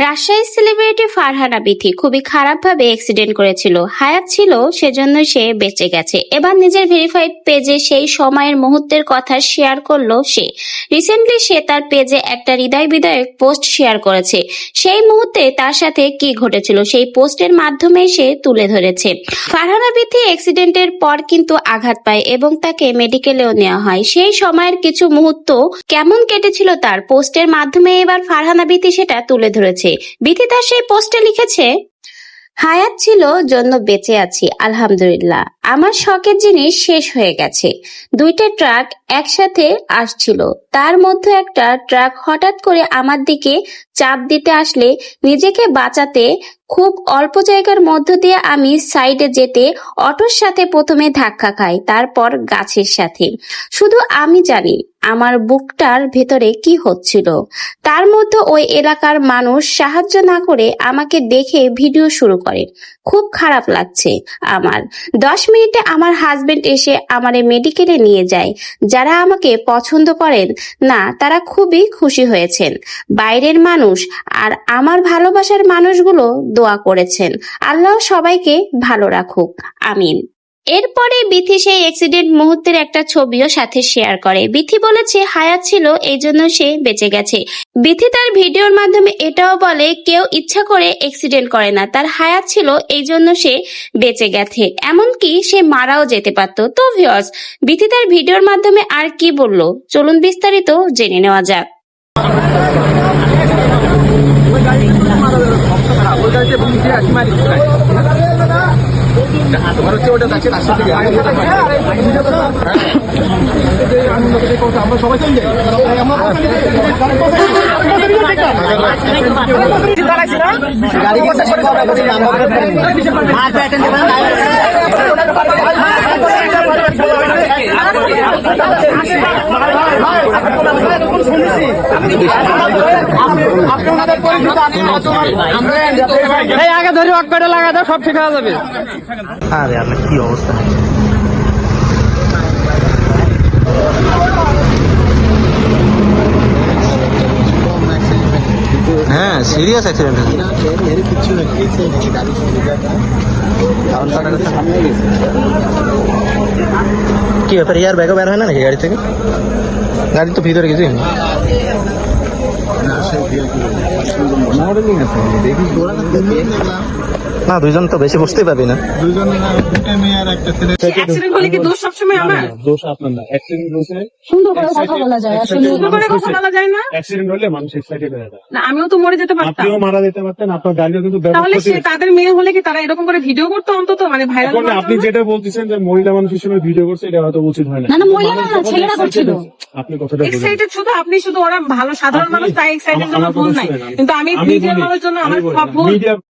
Rajshahi celebrity Farhana Bithi খুবই খারাপভাবে accident করেছিল। হায়াত ছিল সেজন্য সে বেঁচে গেছে। এবার নিজের ভেরিফাইড পেজে সেই সময়ের মুহূর্তের কথা শেয়ার করল সে। রিসেন্টলি সে তার পেজে একটা হৃদয় বিদায়ক পোস্ট শেয়ার করেছে। সেই মুহূর্তে তার সাথে কি ঘটেছিল, সেই পোস্টের মাধ্যমে সে তুলে ধরেছে। ফারহানা বিথি অ্যাক্সিডেন্টের পর কিন্তু আঘাত পায় এবং তাকে মেডিকেলেও নেওয়া হয়। সেই সময়ের কিছু মুহূর্ত কেমন কেটেছিল তার? পোস্টের মাধ্যমে এবার ফারহানা বিথি সেটা তুলে ধরেছে। বিথি তার সেই পোস্টে লিখেছে, হায়াত ছিল, জন্য বেঁচে আছি, আলহামদুলিল্লাহ। আমার শখের জিনিস শেষ হয়ে গেছে। দুইটা ট্রাক একসাথে আসছিল। তার মধ্যে একটা ট্রাক হঠাৎ করে আমার দিকে চাপ দিতে আসলে নিজেকে বাঁচাতে খুব অল্প জায়গার মধ্য দিয়ে আমি সাইডে যেতে অটোর সাথে প্রথমে ধাক্কা খাই, তারপর গাছের সাথে। শুধু আমি জানি আমার বুকটার ভেতরে কি হচ্ছিল? তার মধ্যে ওই এলাকার মানুষ সাহায্য না করে আমাকে দেখে ভিডিও শুরু করে। খুব খারাপ লাগছে আমার। দশ মিনিটে আমার হাজবেন্ড এসে আমারে মেডিকেলে নিয়ে যায়। যারা আমাকে পছন্দ করেন, না, তারা খুবই খুশি হয়েছেন। বাইরের মানুষ আর আমার ভালোবাসার মানুষগুলো দোয়া করেছেন। আল্লাহ সবাইকে ভালো রাখুক। আমিন। এরপরে বিথি সেই অ্যাক্সিডেন্ট মুহূর্তের একটা ছবিও সাথে শেয়ার করে। বিথি বলেছে, হায়াত ছিল এই জন্য সে বেঁচে গেছে। বিথি তার ভিডিওর মাধ্যমে এটাও বলে, কেউ ইচ্ছা করে অ্যাক্সিডেন্ট করে না, তার হায়াত ছিল এই জন্য সে বেঁচে গেছে। এমনকি সে মারাও যেতে পারত। তো ভিউয়ার্স বিথি তার ভিডিওর মাধ্যমে আর কি বলল? চলুন বিস্তারিত জেনে নেওয়া যাক। মারি তোমার হচ্ছে ওটা যাচ্ছে রাস্তা থেকে আমরা সবাই গাড়ি আগে ধরে করে লাগা দাও, সব ঠিক হয়ে যাবে। আরে আপনার কি অবস্থা? হ্যাঁ সিরিয়াস অ্যাক্সিডেন্ট কি ব্যাপার? ইয়ার ব্যাগও বের হয় না নাকি গাড়ি থেকে? গাড়ি তো ভিতরে কিছুই নেই না দুইজন তো বেশি পারবি না। অ্যাক্সিডেন্ট হলে কি দোষ সবসময় আমার? দোষ আপনার না। অ্যাক্সিডেন্ট হয়েছে সুন্দর করে কথা বলা যায় আসলে সুন্দর করে কথা বলা যায় না? অ্যাক্সিডেন্ট হলে মানুষ এক্সাইটেড হয়ে যায়। না আমিও তো মরে যেতে পারতাম। আপনিও মারা যেতে পারতেন আপনার গাড়িও কিন্তু তাহলে সে তাদের মেয়ে হলে কি তারা এরকম করে ভিডিও করতো অন্তত? মানে ভাইরাল এখন আপনি যেটা বলতেছেন যে মহিলা মানুষ হিসেবে ভিডিও করছে এটা হয়তো উচিত হয় না। না, না, মহিলা না, না, ছেলেরা করছিল। আপনি কথাটা এক্সাইটেড শুধু আপনি শুধু ওরা ভালো সাধারণ মানুষ তাই এক্সাইটেড আমার- জন্য ভুল নাই। কিন্তু আমি মানুষের জন্য আমার সব ভুল মিডিয়া